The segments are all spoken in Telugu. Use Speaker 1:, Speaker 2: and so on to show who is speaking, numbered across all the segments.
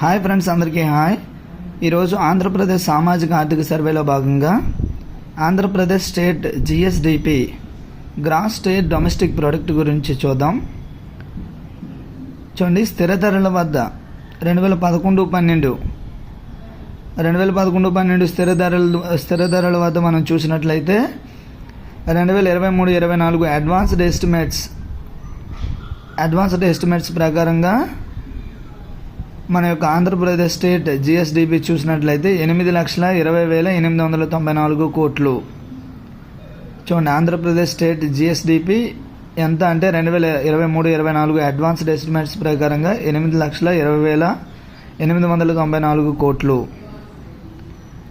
Speaker 1: హాయ్ ఫ్రెండ్స్ అందరికీ హాయ్ ఈరోజు ఆంధ్రప్రదేశ్ సామాజిక ఆర్థిక సర్వేలో భాగంగా Andhra Pradesh state GSDP gross state domestic product గురించి చూద్దాం. చూడండి స్థిర ధరల వద్ద రెండు వేల పదకొండు పన్నెండు. రెండు వేల పదకొండు పన్నెండు స్థిర ధరల స్థిర ధరల వద్ద మనం చూసినట్లయితే రెండు వేల ఇరవై మూడు ఇరవై నాలుగు అడ్వాన్స్డ్ ఎస్టిమేట్స్ అడ్వాన్స్డ్ ఎస్టిమేట్స్ ప్రకారంగా మన యొక్క ఆంధ్రప్రదేశ్ స్టేట్ జిఎస్డిపి చూసినట్లయితే ఎనిమిది లక్షల ఇరవై వేల ఎనిమిది వందల తొంభై నాలుగు కోట్లు. చూడండి ఆంధ్రప్రదేశ్ స్టేట్ జిఎస్డిపి ఎంత అంటే రెండు వేల ఇరవై మూడు ఇరవై నాలుగు అడ్వాన్స్డ్ ఎస్టిమేట్స్ ప్రకారంగా ఎనిమిది లక్షల ఇరవై వేల ఎనిమిది వందల తొంభై నాలుగు కోట్లు.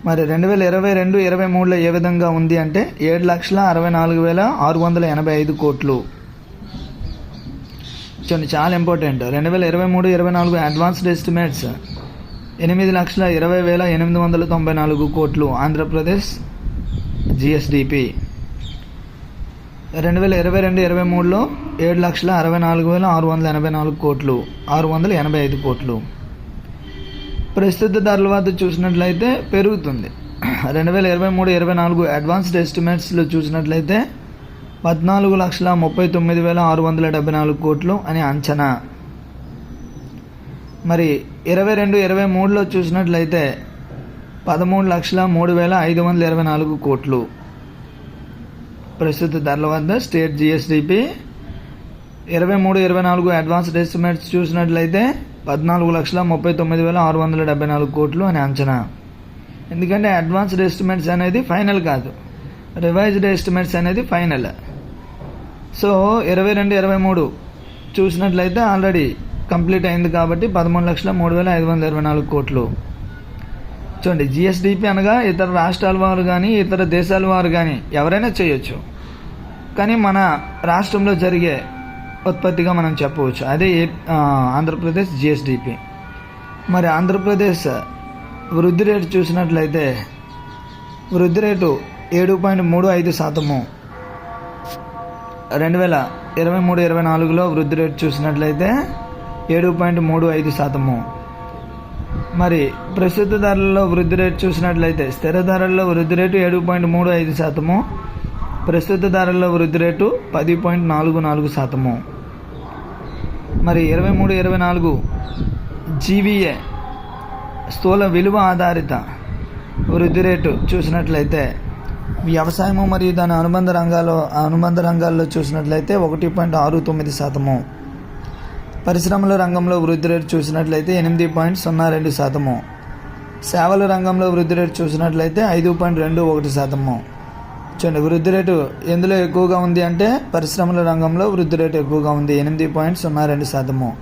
Speaker 1: మరి రెండు వేల ఇరవై రెండు ఇరవై మూడులో ఏ విధంగా ఉంది అంటే ఏడు లక్షల అరవై నాలుగు వేల ఆరు వందల ఎనభై ఐదు కోట్లు. చూడండి చాలా ఇంపార్టెంట్ రెండు వేల ఇరవై మూడు ఇరవై నాలుగు అడ్వాన్స్డ్ ఎస్టిమేట్స్ ఎనిమిది లక్షల ఇరవై వేల ఎనిమిది వందల తొంభై నాలుగు కోట్లు ఆంధ్రప్రదేశ్ జిఎస్డిపి రెండు వేల ఇరవై రెండు ఇరవై మూడులో ఏడు లక్షల అరవై నాలుగు వేల ఆరు వందల ఎనభై నాలుగు కోట్లు ఆరు వందల ఎనభై ఐదు కోట్లు. ప్రస్తుత ధరల వద్ద చూసినట్లయితే పెరుగుతుంది. రెండు వేల ఇరవై మూడు ఇరవై నాలుగు అడ్వాన్స్డ్ ఎస్టిమేట్స్లో చూసినట్లయితే పద్నాలుగు లక్షల ముప్పై తొమ్మిది వేల ఆరు వందల డెబ్బై నాలుగు కోట్లు అని అంచనా. మరి ఇరవై రెండు ఇరవై మూడులో చూసినట్లయితే పదమూడు లక్షల మూడు వేల ఐదు వందల ఇరవై నాలుగు కోట్లు. ప్రస్తుత ధరల వద్ద స్టేట్ జిఎస్డిపి ఇరవై మూడు ఇరవై నాలుగు అడ్వాన్స్డ్ ఎస్టిమేట్స్ చూసినట్లయితే పద్నాలుగు లక్షల ముప్పై తొమ్మిది వేల ఆరు వందల డెబ్బై నాలుగు కోట్లు అని అంచనా. ఎందుకంటే అడ్వాన్స్డ్ ఎస్టిమేట్స్ అనేది ఫైనల్ కాదు. రివైజ్డ్ ఎస్టిమేట్స్ అనేది ఫైనల్. సో ఇరవై రెండు ఇరవై మూడు చూసినట్లయితే ఆల్రెడీ కంప్లీట్ అయింది కాబట్టి పదమూడు లక్షల మూడు వేల ఐదు వందల ఇరవై నాలుగు కోట్లు. చూడండి జిఎస్డిపి అనగా ఇతర రాష్ట్రాల వారు కానీ ఇతర దేశాల వారు కానీ ఎవరైనా చేయొచ్చు. కానీ మన రాష్ట్రంలో జరిగే ఉత్పత్తిగా మనం చెప్పవచ్చు. అదే ఏ ఆంధ్రప్రదేశ్ జిఎస్డిపి మరి ఆంధ్రప్రదేశ్ వృద్ధి రేటు చూసినట్లయితే వృద్ధి రేటు ఏడు పాయింట్ మూడు ఐదు శాతము. రెండు వేల ఇరవై మూడు ఇరవై నాలుగులో వృద్ధి రేటు చూసినట్లయితే ఏడు పాయింట్ మూడు ఐదు శాతము. మరి ప్రస్తుత ధరల్లో వృద్ధి రేటు చూసినట్లయితే స్థిర ధరల్లో వృద్ధి రేటు ఏడు పాయింట్ మూడు ఐదు శాతము. ప్రస్తుత ధరల్లో వృద్ధి రేటు పది పాయింట్ నాలుగు నాలుగు శాతము. మరి ఇరవై మూడు ఇరవై నాలుగు జీవీఏ స్థూల విలువ ఆధారిత వృద్ధి రేటు చూసినట్లయితే వ్యవసాయము మరియు దాని అనుబంధ రంగాల్లో అనుబంధ రంగాల్లో చూసినట్లయితే ఒకటి పాయింట్ ఆరు తొమ్మిది శాతము. పరిశ్రమల రంగంలో వృద్ధి రేటు చూసినట్లయితే ఎనిమిది పాయింట్ సున్నా రెండు శాతము. సేవల రంగంలో వృద్ధి రేటు చూసినట్లయితే ఐదు పాయింట్ రెండు ఒకటి శాతము. చూడండి వృద్ధి రేటు ఎందులో ఎక్కువగా ఉంది అంటే పరిశ్రమల రంగంలో వృద్ధి రేటు ఎక్కువగా ఉంది ఎనిమిది పాయింట్ సున్నా రెండు శాతము.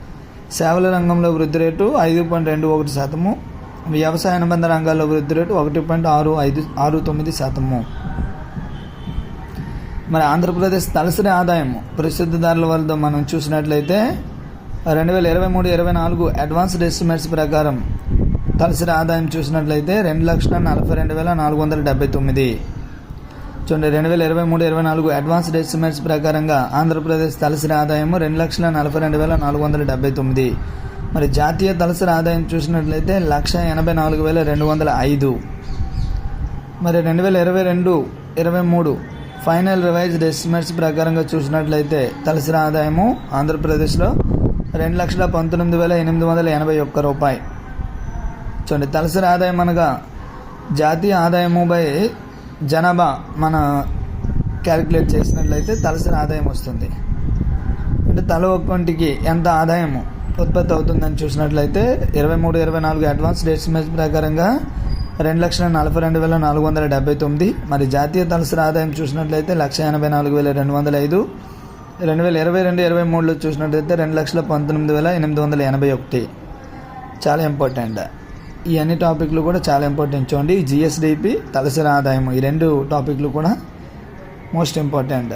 Speaker 1: సేవల రంగంలో వృద్ధి రేటు ఐదు పాయింట్ రెండు ఒకటి శాతము. వ్యవసాయ అనుబంధ రంగాల్లో వృద్ధి రేటు ఒకటి పాయింట్ ఆరు ఐదు ఆరు తొమ్మిది శాతము. మరి ఆంధ్రప్రదేశ్ తలసరి ఆదాయము ప్రసిద్ధ ధరల వద్ద మనం చూసినట్లయితే రెండు వేల ఇరవై మూడు ఇరవై నాలుగు అడ్వాన్స్డ్ ఎస్టిమేట్స్ ప్రకారం తలసరి ఆదాయం చూసినట్లయితే రెండు లక్షల నలభై రెండు వేల నాలుగు వందల డెబ్బై తొమ్మిది. చూడండి రెండు వేల ఇరవై మూడు ఇరవై నాలుగు అడ్వాన్స్డ్ ఎస్టిమేట్స్ ప్రకారంగా ఆంధ్రప్రదేశ్ తలసరి ఆదాయము రెండు లక్షల నలభై రెండు వేల నాలుగు వందల డెబ్బై తొమ్మిది. మరి జాతీయ తలసరి ఆదాయం చూసినట్లయితే లక్ష ఎనభై నాలుగు వేల రెండు వందల ఐదు. మరి రెండు వేల ఇరవై రెండు ఇరవై మూడు ఫైనల్ రివైజ్డ్ ఎస్టిమేట్స్ ప్రకారంగా చూసినట్లయితే తలసరి ఆదాయము ఆంధ్రప్రదేశ్లో రెండు లక్షల పంతొమ్మిది వేల ఎనిమిది వందల ఎనభై ఒక్క రూపాయి. చూడండి తలసరి ఆదాయం అనగా జాతీయ ఆదాయము బై జనాభా మన క్యాలిక్యులేట్ చేసినట్లయితే తలసరి ఆదాయం వస్తుంది. అంటే తల ఒక్కొంటికి ఎంత ఆదాయము? ఉత్పత్తి అవుతుందని చూసినట్లయితే ఇరవై మూడు ఇరవై నాలుగు అడ్వాన్స్ ఎస్టిమేట్స్ ప్రకారంగా రెండు లక్షల నలభై రెండు వేల నాలుగు వందల డెబ్బై తొమ్మిది. మరి జాతీయ తలసరి ఆదాయం చూసినట్లయితే లక్ష ఎనభై నాలుగు వేల రెండు వందల ఐదు. రెండు వేల ఇరవై రెండు ఇరవై మూడులో చూసినట్లయితే రెండు లక్షల పంతొమ్మిది వేల ఎనిమిది వందల ఎనభై ఒకటి. చాలా ఇంపార్టెంట్. ఈ అన్ని టాపిక్లు కూడా చాలా ఇంపార్టెంట్. చూడండి జిఎస్డిపి తలసరి ఆదాయం ఈ రెండు టాపిక్లు కూడా most important.